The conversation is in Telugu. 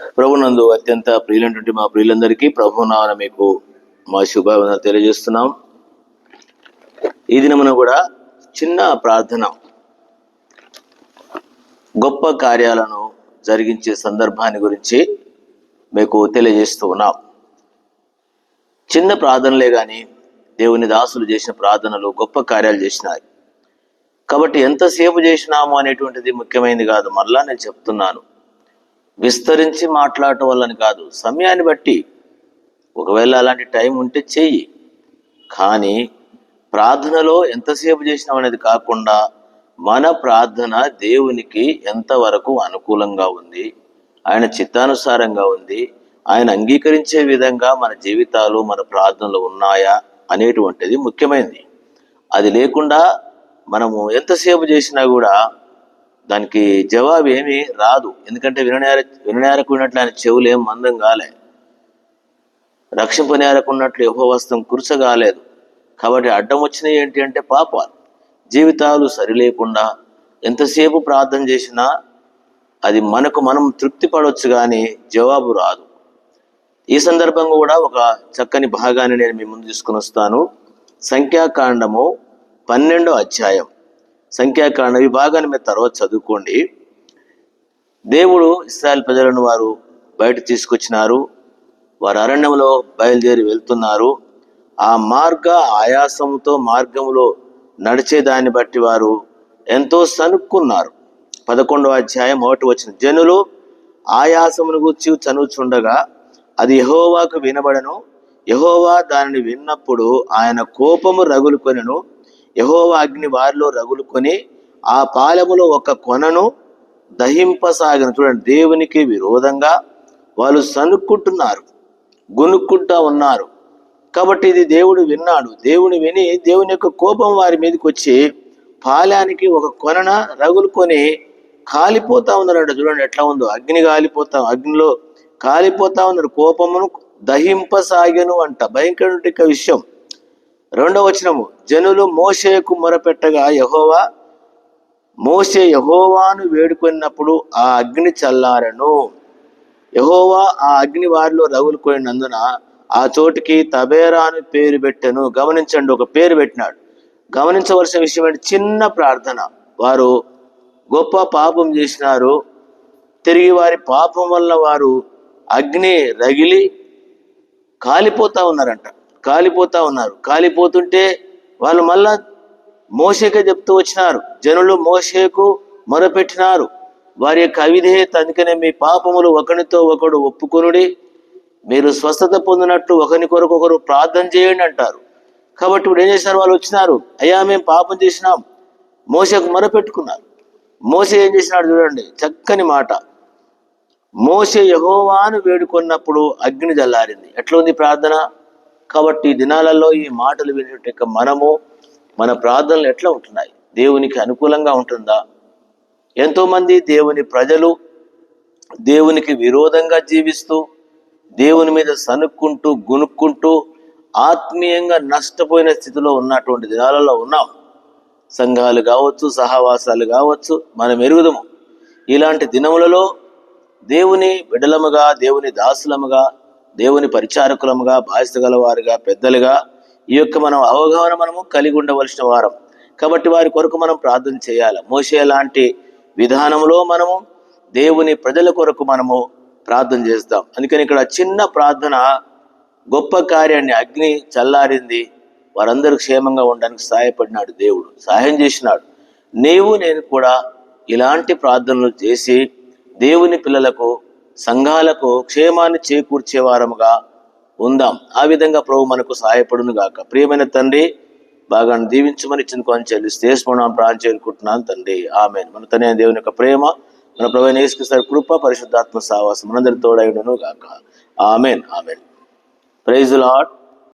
ప్రభునందు అత్యంత ప్రియులైనటువంటి మా ప్రియులందరికీ ప్రభునామన మీకు మా శుభావన తెలియజేస్తున్నాం. ఈ దినమున కూడా చిన్న ప్రార్థన గొప్ప కార్యాలను జరిగించే సందర్భాన్ని గురించి మీకు తెలియజేస్తూ ఉన్నాం. చిన్న ప్రార్థనలే కానీ దేవుని దాసులు చేసిన ప్రార్థనలు గొప్ప కార్యాలు చేసినాయి. కాబట్టి ఎంతసేపు చేసినాము అనేటువంటిది ముఖ్యమైనది కాదు. మరలా నేను చెప్తున్నాను. విస్తరించి మాట్లాడటం వల్లని కాదు. సమయాన్ని బట్టి ఒకవేళ అలాంటి టైం ఉంటే చెయ్యి. కానీ ప్రార్థనలో ఎంతసేపు చేసినాం అనేది కాకుండా మన ప్రార్థన దేవునికి ఎంతవరకు అనుకూలంగా ఉంది ఆయన చిత్తానుసారంగా ఉంది ఆయన అంగీకరించే విధంగా మన జీవితాలు మన ప్రార్థనలు ఉన్నాయా అనేటువంటిది ముఖ్యమైనది అది లేకుండా మనము ఎంతసేపు చేసినా కూడా దానికి జవాబు ఏమీ రాదు. ఎందుకంటే విననేర విననేరకున్నట్లు ఆయన చెవులు ఏం మందం కాలే. రక్షింపనేరకున్నట్లు యహోవస్తం కురుచగాలేదు కాబట్టి అడ్డం వచ్చినవి ఏంటి అంటే పాపాలు. జీవితాలు సరిలేకుండా ఎంతసేపు ప్రార్థన చేసినా అది మనకు మనం తృప్తి పడవచ్చు కానీ జవాబు రాదు. ఈ సందర్భంగా కూడా ఒక చక్కని భాగాన్ని నేను మీ ముందు తీసుకుని వస్తాను. సంఖ్యాకాండము పన్నెండో అధ్యాయం. సంఖ్యాకాండ విభాగాన్ని మీరు తర్వాత చదువుకోండి. దేవుడు ఇస్రాయల్ ప్రజలను వారు బయట తీసుకొచ్చినారు. వారు అరణ్యంలో బయలుదేరి వెళ్తున్నారు. ఆ మార్గ ఆయాసంతో మార్గంలో నడిచేదాన్ని బట్టి వారు ఎంతో సనుక్కున్నారు. పదకొండవ అధ్యాయం ఒకటి వచ్చిన జనులు ఆయాసమును గుర్చి చనుచుండగా అది యహోవాకు వినబడను. యహోవా దానిని విన్నప్పుడు ఆయన కోపము రగులుకొనెను. యహోవా అగ్ని వారిలో రగులుకొని ఆ పాలెములో ఒక కొనను దహింపసాగిన. చూడండి దేవునికి విరోధంగా వాళ్ళు సనుక్కుంటున్నారు గునుక్కుంటా ఉన్నారు. కాబట్టి ఇది దేవుడు విన్నాడు. దేవుని విని దేవుని యొక్క కోపం వారి మీదకి వచ్చి పాలానికి ఒక కొనన రగులుకొని కాలిపోతా ఉన్నారంట. చూడండి ఎట్లా ఉందో? అగ్ని కాలిపోతా అగ్నిలో కాలిపోతా ఉన్నారు. కోపమును దహింపసాగను అంట. భయంకర విషయం. రెండవ వచనము జనులు మోషేకు మొరపెట్టగా యహోవా మోసే యహోవాను వేడుకున్నప్పుడు ఆ అగ్ని చల్లారను. యహోవా ఆ అగ్ని వారిలో రగులుకొనినందున ఆ చోటికి తబేరాను పేరు పెట్టను. గమనించండి ఒక పేరు పెట్టినాడు. గమనించవలసిన విషయం ఏంటి? చిన్న ప్రార్థన. వారు గొప్ప పాపం చేసినారు. తిరిగి వారి పాపం వల్ల వారు అగ్ని రగిలి కాలిపోతా ఉన్నారంట. కాలిపోతా ఉన్నారు. కాలిపోతుంటే వాళ్ళు మళ్ళా మోసేకే చెప్తూ వచ్చినారు. జనులు మోసేకు మొరపెట్టినారు. వారి యొక్క అవిధేయత అందుకనే మీ పాపములు ఒకరితో ఒకడు ఒప్పుకొనుడి. మీరు స్వస్థత పొందినట్టు ఒకరి కొరకు ఒకరు ప్రార్థన చేయండి అంటారు. కాబట్టి ఇప్పుడు ఏం చేసినారు వాళ్ళు? వచ్చినారు. అయ్యా మేము పాపం చేసినాం. మోసకు మొరపెట్టుకున్నారు. మోసే ఏం చేసినాడు చూడండి. చక్కని మాట. మోసే యహోవాను వేడుకొన్నప్పుడు అగ్ని జల్లారింది. ఎట్లుంది ప్రార్థన? కాబట్టి ఈ దినాలలో ఈ మాటలు వినేట మనము మన ప్రార్థనలు ఎట్లా ఉంటున్నాయి? దేవునికి అనుకూలంగా ఉంటుందా? ఎంతోమంది దేవుని ప్రజలు దేవునికి విరోధంగా జీవిస్తూ దేవుని మీద సనుక్కుంటూ గునుక్కుంటూ ఆత్మీయంగా నష్టపోయిన స్థితిలో ఉన్నటువంటి దినాలలో ఉన్నాం. సంఘాలు కావచ్చు సహవాసాలు కావచ్చు మనం ఎరుగుదము. ఇలాంటి దినములలో దేవుని బిడలముగా దేవుని దాసులముగా దేవుని పరిచారకులముగా బాధ్యత గలవారుగా పెద్దలుగా ఈ యొక్క మనం అవగాహన మనము కలిగి ఉండవలసిన వారం. కాబట్టి వారి కొరకు మనం ప్రార్థన చేయాలి. మోసే లాంటి విధానంలో మనము దేవుని ప్రజల కొరకు మనము ప్రార్థన చేస్తాం. అందుకని ఇక్కడ చిన్న ప్రార్థన గొప్ప కార్యాన్ని అగ్ని చల్లారింది వారందరూ క్షేమంగా ఉండడానికి సహాయపడినాడు దేవుడు సహాయం చేసినాడు. నీవు నేను కూడా ఇలాంటి ప్రార్థనలు చేసి దేవుని పిల్లలకు సంఘాలకు క్షేమాన్ని చేకూర్చేవారముగా ఉందాం. ఆ విధంగా ప్రభు మనకు సహాయపడును గాక. ప్రియమైన తండ్రి బాగా దీవించమని ఇచ్చిన కొంచెం చెల్లిస్తే స్మరణం ప్రాణం చేరుకుంటున్నాను తండ్రి. ఆమె మన తన దేవుని యొక్క ప్రేమ మన ప్రభు నేసుకిస్తారు కృప పరిశుద్ధాత్మ సావాసం మనందరి తోడైనను గాక. ఆమెన్. ఆమెన్. Praise lord